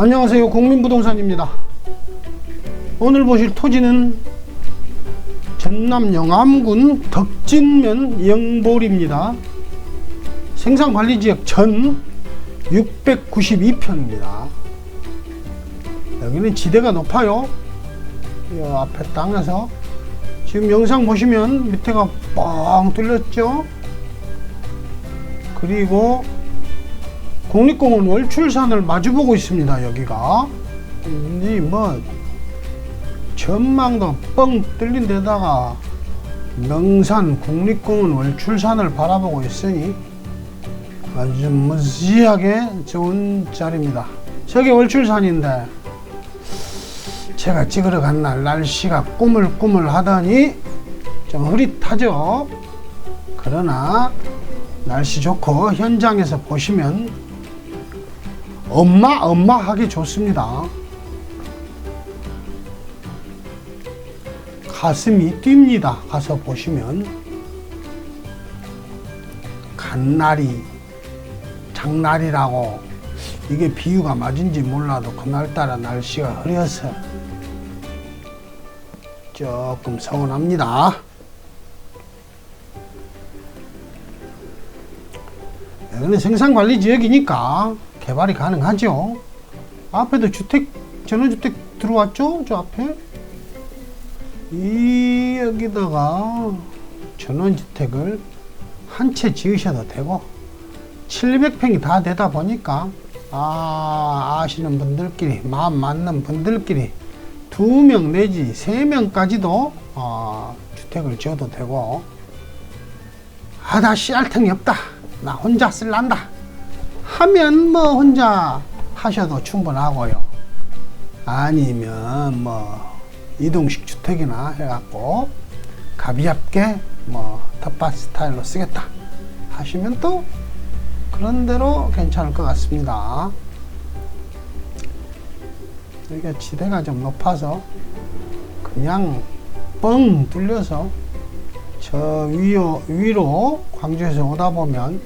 안녕하세요. 국민부동산입니다. 오늘 보실 토지는 전남 영암군 덕진면 영볼입니다. 생산관리지역 전 692평입니다. 여기는 지대가 높아요. 이 앞에 땅에서 지금 영상 보시면 밑에가 뻥 뚫렸죠. 그리고 국립공원 월출산을 마주보고 있습니다. 여기가 이뭐 전망도 뻥 뚫린 데다가 명산 국립공원 월출산을 바라보고 있으니 아주 무지하게 좋은 자리입니다. 저기 월출산인데 제가 찍으러 간 날 날씨가 꾸물꾸물 하더니 좀 흐릿하죠. 그러나 날씨 좋고 현장에서 보시면 엄마 엄마 하기 좋습니다. 가슴이 뜁니다. 가서 보시면 간날이 장날이라고 이게 비유가 맞은지 몰라도 그날따라 날씨가 흐려서 조금 서운합니다. 여기는 생산관리 지역이니까 개발이 가능하죠. 앞에도 주택, 전원주택 들어왔죠? 저 앞에. 이, 여기다가 전원주택을 한 채 지으셔도 되고, 700평이 다 되다 보니까, 아, 아시는 분들끼리, 마음 맞는 분들끼리 두 명 내지 세 명까지도 어, 주택을 지어도 되고, 아, 나 씨알 틈이 없다. 나 혼자 쓸란다. 하면 뭐 혼자 하셔도 충분하고요. 아니면 뭐 이동식 주택이나 해갖고 가볍게 뭐 텃밭 스타일로 쓰겠다 하시면 또 그런 대로 괜찮을 것 같습니다. 여기가 지대가 좀 높아서 그냥 뻥 뚫려서 저 위로, 위로 광주에서 오다 보면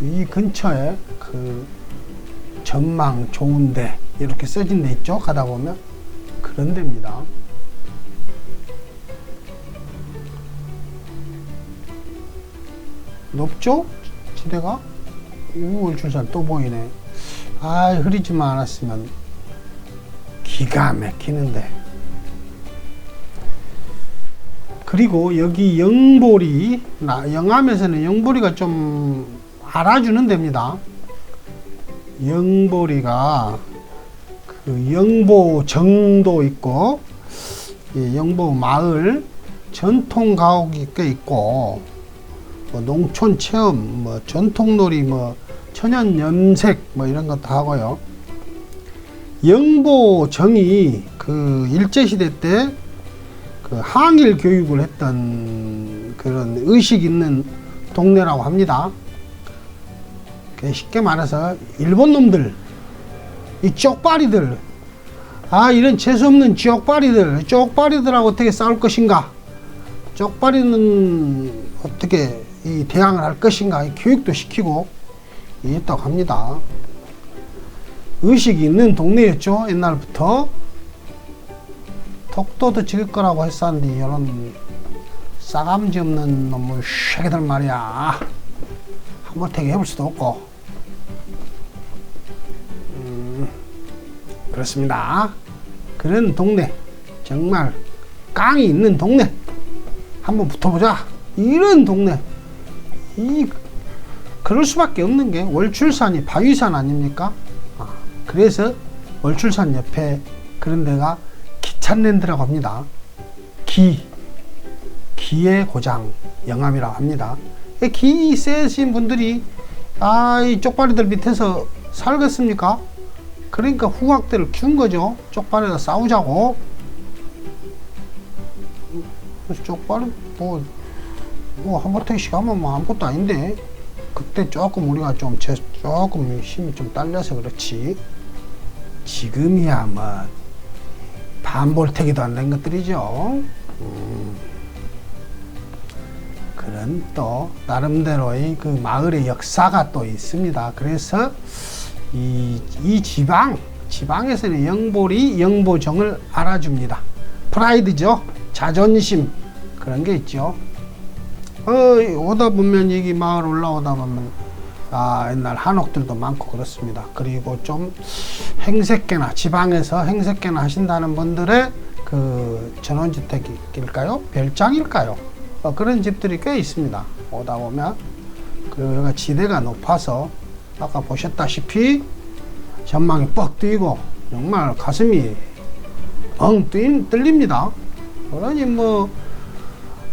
이 근처에 그 전망 좋은데 이렇게 써진 데 있죠? 가다 보면? 그런 데입니다. 높죠? 지대가? 우월 출산 또 보이네. 아 흐리지만 않았으면 기가 막히는데. 그리고 여기 영보리 나 영암에서는 영보리가 좀 알아주는 데입니다. 영보리가 그 영보 정도 있고 예, 영보 마을 전통 가옥이 꽤 있고 뭐 농촌 체험 뭐 전통놀이 뭐 천연 염색 뭐 이런 것도 하고요. 영보 정이 그 일제 시대 때 그 항일 교육을 했던 그런 의식 있는 동네라고 합니다. 그 쉽게 말해서 일본 놈들, 이 쪽발이들, 아 이런 재수 없는 쪽발이들, 쪽발이들하고 어떻게 싸울 것인가? 쪽발이는 어떻게 이 대항을 할 것인가? 이 교육도 시키고 있다고 합니다. 의식이 있는 동네였죠 옛날부터. 독도도 지을 거라고 했었는데 이런 싸감지 없는 놈의 쉐기들 말이야 한번택 해볼 수도 없고 그렇습니다 그런 동네 정말 깡이 있는 동네 한번 붙어보자 이런 동네 이 그럴 수밖에 없는 게 월출산이 바위산 아닙니까 아, 그래서 월출산 옆에 그런 데가 기찬랜드라고 합니다. 기, 기의 고장, 영암이라고 합니다. 기 세신 분들이, 아, 이 쪽발이들 밑에서 살겠습니까? 그러니까 후각들을 키운 거죠. 쪽발에다 싸우자고. 쪽발이 뭐, 뭐, 한바탕씩 하면 뭐 아무것도 아닌데. 그때 조금 우리가 좀, 제, 조금 힘이 좀 딸려서 그렇지. 지금이야, 뭐, 반볼태기도 안 된 것들이죠. 음. 그런 또 나름대로의 그 마을의 역사가 또 있습니다. 그래서 이, 이 지방 지방에서는 영볼이 영보정을 알아줍니다. 프라이드죠. 자존심 그런 게 있죠. 어, 오다 보면 여기 마을 올라오다 보면 아 옛날 한옥들도 많고 그렇습니다. 그리고 좀 행색계나 지방에서 행색계나 하신다는 분들의 그 전원주택일까요? 별장일까요? 어, 그런 집들이 꽤 있습니다. 오다 보면 그리고 여기가 지대가 높아서 아까 보셨다시피 전망이 뻑 뜨이고 정말 가슴이 엉 뚫- 뚫립니다. 그러니 뭐,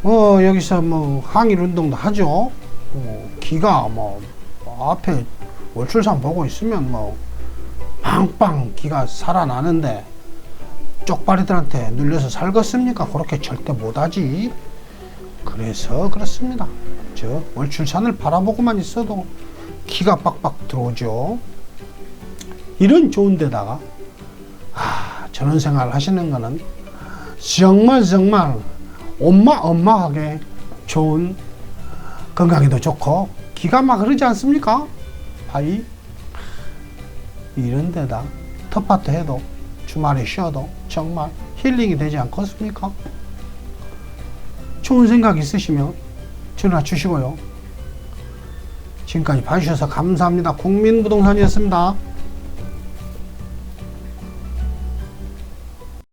뭐 여기서 뭐 항일 운동도 하죠. 뭐 기가 뭐 앞에 월출산 보고 있으면 뭐 빵빵 기가 살아나는데 쪽발이들한테 눌려서 살겠습니까? 그렇게 절대 못하지. 그래서 그렇습니다. 저 월출산을 바라보고만 있어도 기가 빡빡 들어오죠. 이런 좋은 데다가 아, 전원 생활 하시는 거는 정말 정말 엄마 엄마하게 좋은 건강에도 좋고 기가 막 흐르지 않습니까? 바위 이런 데다 텃밭도 해도 주말에 쉬어도 정말 힐링이 되지 않겠습니까? 좋은 생각 있으시면 전화 주시고요. 지금까지 봐주셔서 감사합니다. 국민부동산이었습니다.